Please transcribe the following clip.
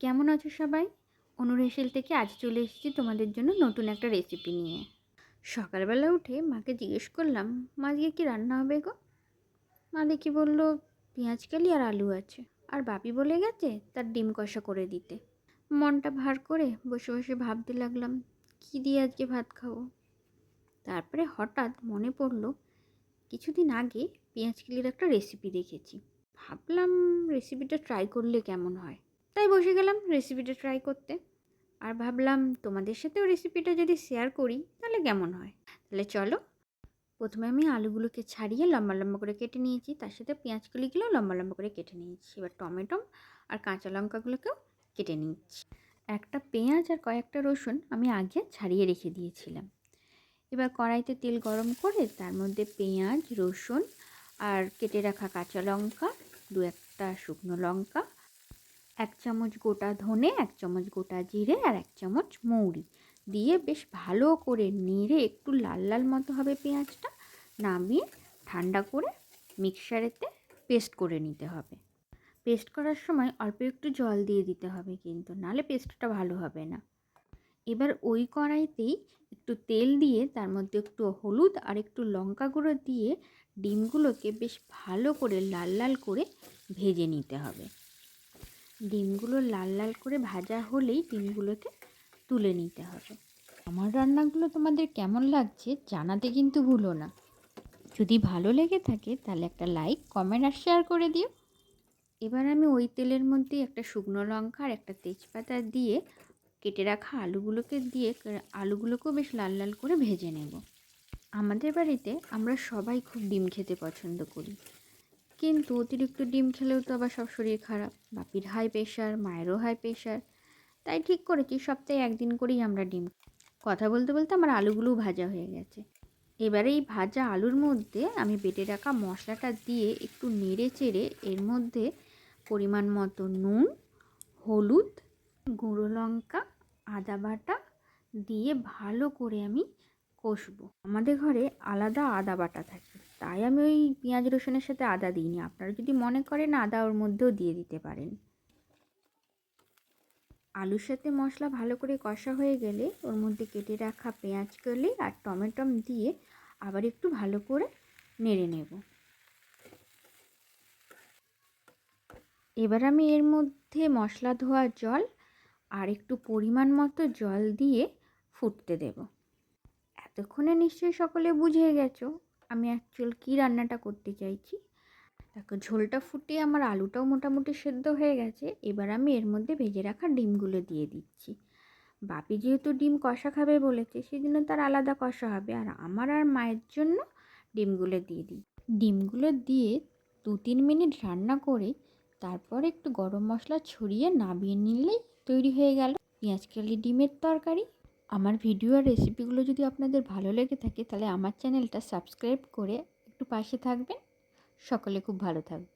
কেমন আছো সবাই? অনুর হেসেল থেকে আজ চলে এসেছি তোমাদের জন্য নতুন একটা রেসিপি নিয়ে। সকালবেলা উঠে মাকে জিজ্ঞেস করলাম, মা, আজকে কী রান্না হবে গো? মা দেখি বলল, পেঁয়াজ কালি আর আলু আছে। আর বাপি বলে গেছে, তার ডিম কষা করে দিতে। মনটা ভার করে বসে বসে ভাবতে লাগলাম, কী দিয়ে আজকে ভাত খাব? তারপরে হঠাৎ মনে পড়ল, কিছুদিন আগে পেঁয়াজ কিলির একটা রেসিপি দেখেছি। ভাবলাম রেসিপিটা ট্রাই করলে কেমন হয়? তাই বসে গেলাম রেসিপিটা ট্রাই করতে। আর ভাবলাম তোমাদের সাথেও রেসিপিটা যদি শেয়ার করি, তাহলে কেমন হয়? তাহলে চলো, প্রথমে আমি আলুগুলোকে ছাড়িয়ে লম্বা লম্বা করে কেটে নিয়েছি। তার সাথে পেঁয়াজ কলিগুলোও লম্বা লম্বা করে কেটে নিয়েছি। এবার টমেটো আর কাঁচা লঙ্কাগুলোকেও কেটে নিচ্ছি। একটা পেঁয়াজ আর কয়েকটা রসুন আমি আগে ছাড়িয়ে রেখে দিয়েছিলাম। এবার কড়াইতে তেল গরম করে তার মধ্যে পেঁয়াজ, রসুন আর কেটে রাখা কাঁচা লঙ্কা, দু একটা শুকনো লঙ্কা এক চামচ গোটা ধনে, এক চামচ গোটা জিরে আর এক চামচ মৌরি। দিয়ে বেশ ভালো করে নেড়ে একটু লাল লাল মতো হবে পেঁয়াজটা, নামিয়ে ঠান্ডা করে মিক্সারেতে পেস্ট করে নিতে হবে। পেস্ট করার সময় অল্প একটু জল দিয়ে দিতে হবে কিন্তু নালে পেস্টটা ভালো হবে না। এবার ওই কড়াইতেই একটু তেল দিয়ে, তার মধ্যে একটু হলুদ আর একটু লঙ্কা গুঁড়ো দিয়ে ডিমগুলোকে বেশ ভালো করে লাল লাল করে ভেজে নিতে হবে। ডিমগুলো লাল লাল করে ভাজা হলেই ডিমগুলোকে তুলে নিতে হবে। আমার রান্নাগুলো তোমাদের কেমন লাগছে জানাতে কিন্তু ভুলো না। যদি ভালো লেগে থাকে তাহলে একটা লাইক, কমেন্ট আর শেয়ার করে দিও। এবার আমি ওই তেলের মধ্যে একটা শুকনো লঙ্কা আর একটা তেজপাতা দিয়ে কেটে রাখা আলুগুলোকে দিয়ে আলুগুলোকেও বেশ লাল লাল করে ভেজে নেব। আমাদের বাড়িতে আমরা সবাই খুব ডিম খেতে পছন্দ করি। কিন্তু অতিরিক্ত ডিম খেলেও তো আবার সব শরীর খারাপ। বাপির হাই প্রেশার মায়েরও হাই প্রেশার তাই ঠিক করেছি, সপ্তাহে একদিন করেই আমরা ডিম কথা বলতে বলতে আমার আলুগুলোও ভাজা হয়ে গেছে। এবারে এই ভাজা আলুর মধ্যে আমি বেটে রাখা মশলাটা দিয়ে একটু নেড়ে চেড়ে এর মধ্যে পরিমাণ মতো নুন, হলুদ, গুঁড়ো লঙ্কা, আদা বাটা দিয়ে ভালো করে আমি কষবো। আমাদের ঘরে আলাদা আদা বাটা থাকে। তাই আমি ওই পেঁয়াজ রসুনের সাথে আদা দিইনি। আপনারা যদি মনে করেন আদা ওর মধ্যেও দিয়ে দিতে পারেন। আলুর সাথে মশলা ভালো করে কষা হয়ে গেলে ওর মধ্যে কেটে রাখা পেঁয়াজ কলি আর টমেটম দিয়ে আবার একটু ভালো করে নেড়ে নেব। এবার আমি এর মধ্যে মশলা ধোয়া জল আর একটু পরিমাণ মতো জল দিয়ে ফুটতে দেব। এতক্ষণে নিশ্চয়ই সকলে বুঝে গেছো। আমি অ্যাকচুয়াল কী রান্নাটা করতে চাইছি? দেখো, ঝোলটা ফুটিয়ে আমার আলুটাও মোটামুটি সেদ্ধ হয়ে গেছে। এবার আমি এর মধ্যে ভেজে রাখা ডিমগুলো দিয়ে দিচ্ছি। বাপি যেহেতু ডিম কষা খাবে বলেছে সেই জন্য তার আলাদা কষা হবে। আর আমার আর মায়ের জন্য ডিমগুলো দিয়ে দিই। ডিমগুলো দিয়ে দু তিন মিনিট রান্না করে তারপর একটু গরম মশলা ছড়িয়ে নাবিয়ে নিলেই তৈরি হয়ে গেল পেঁয়াজ কালি ডিমের তরকারি। আমার ভিডিও আর রেসিপিগুলো যদি আপনাদের ভালো লেগে থাকে, তাহলে আমার চ্যানেলটা সাবস্ক্রাইব করে একটু পাশে থাকবেন। সকলে খুব ভালো থাকবে